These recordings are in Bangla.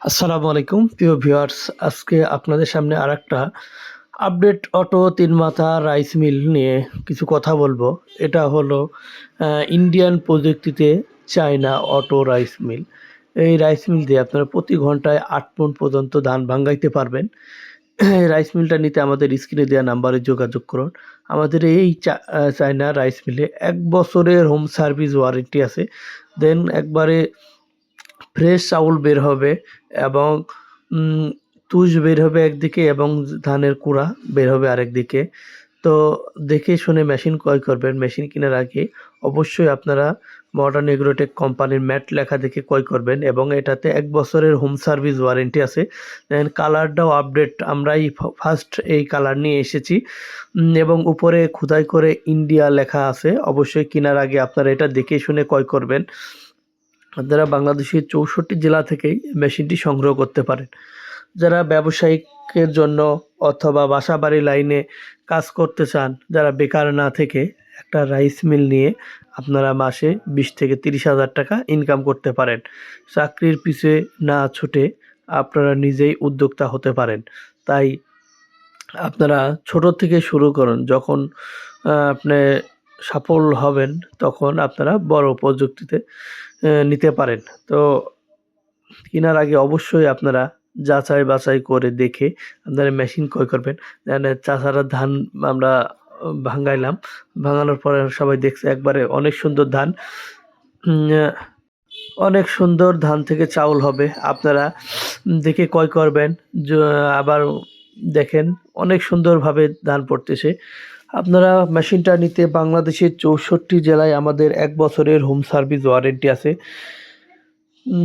আসসালামু আলাইকুম, প্রিয় ভিউয়ার্স। আজকে আপনাদের সামনে আর একটা আপডেট অটো তিন মাথা রাইস মিল নিয়ে কিছু কথা বলব। এটা হলো ইন্ডিয়ান প্রযুক্তিতে চায়না অটো রাইস মিল। এই রাইস মিল দিয়ে আপনারা প্রতি ঘন্টায় আট মন পর্যন্ত ধান ভাঙ্গাইতে পারবেন। এই রাইস মিলটা নিতে আমাদের স্ক্রিনে দেওয়া নাম্বারে যোগাযোগ করুন। আমাদের এই চায়না রাইস মিলে এক বছরের হোম সার্ভিস ওয়ারেন্টি আছে। দেন একবারে ফ্রেশ চাউল বের হবে এবং তুষ বের হবে একদিকে এবং ধানের কুড়া বের হবে আরেক দিকে তো দেখে শুনে মেশিন ক্রয় করবেন। মেশিন কেনার আগে অবশ্যই আপনারা মডার্ন এগ্রোটেক কোম্পানির ম্যাট লেখা দেখে ক্রয় করবেন এবং এটাতে এক বছরের হোম সার্ভিস ওয়ারেন্টি আছে। দেন কালারটাও আপডেট আমরাই ফার্স্ট এই কালার নিয়ে এসেছি। এবং উপরে খোদাই করে ইন্ডিয়া লেখা আছে। অবশ্যই কেনার আগে আপনারা এটা দেখে শুনে ক্রয় করবেন। আপনারা বাংলাদেশের চৌষট্টি জেলা থেকেই মেশিনটি সংগ্রহ করতে পারেন। যারা ব্যবসায়িকের জন্য অথবা বাসাবাড়ি লাইনে কাজ করতে চান, যারা বেকার না থেকে একটা রাইস মিল নিয়ে আপনারা মাসে বিশ থেকে তিরিশ হাজার টাকা ইনকাম করতে পারেন। চাকরির পিছে না ছুটে আপনারা নিজেই উদ্যোক্তা হতে পারেন। তাই আপনারা ছোট থেকে শুরু করুন। যখন আপনি সফল হবেন, তখন আপনারা বড় প্রযুক্তিতে নিতে পারেন। তো কেনার আগে অবশ্যই আপনারা যাচাই বাছাই করে দেখে আপনারা মেশিন ক্রয় করবেন। চাষারা ধান আমরা ভাঙাইলাম ভাঙানোর পরে সবাই দেখছে একবারে অনেক সুন্দর ধান। অনেক সুন্দর ধান থেকে চাউল হবে, আপনারা দেখে ক্রয় করবেন। আবার দেখেন অনেক সুন্দরভাবে ধান পড়তেছে। আপনারা মেশিনটা নিতে বাংলাদেশের চৌষট্টি জেলায় আমাদের এক বছরের হোম সার্ভিস ওয়ারেন্টি আছে।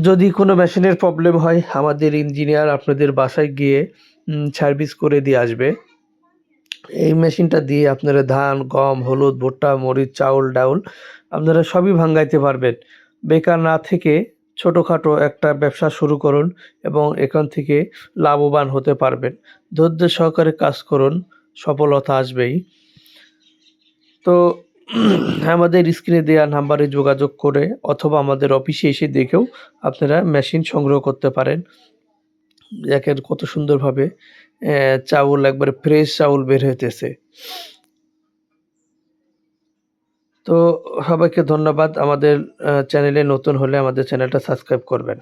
যদি কোনো মেশিনের প্রবলেম হয়, আমাদের ইঞ্জিনিয়ার আপনাদের বাসায় গিয়ে সার্ভিস করে দিয়ে আসবে। এই মেশিনটা দিয়ে আপনারা ধান, গম, হলুদ, ভুট্টা, মরিচ, চাউল, ডাউল আপনারা সবই ভাঙ্গাইতে পারবেন। বেকার না থেকে ছোটোখাটো একটা ব্যবসা শুরু করুন এবং এখান থেকে লাভবান হতে পারবেন। ধৈর্য সহকারে কাজ করুন, সফলতা আসবেই। তো আমাদের স্ক্রিনে দেওয়া নাম্বারে যোগাযোগ করে অথবা আমাদের অফিসে এসে দেখেও আপনারা মেশিন সংগ্রহ করতে পারেন। দেখেন কত সুন্দরভাবে চাউল একবারে ফ্রেশ চাউল বের হইতেছে। তো সবাইকে ধন্যবাদ। আমাদের চ্যানেলে নতুন হলে আমাদের চ্যানেলটা সাবস্ক্রাইব করবেন।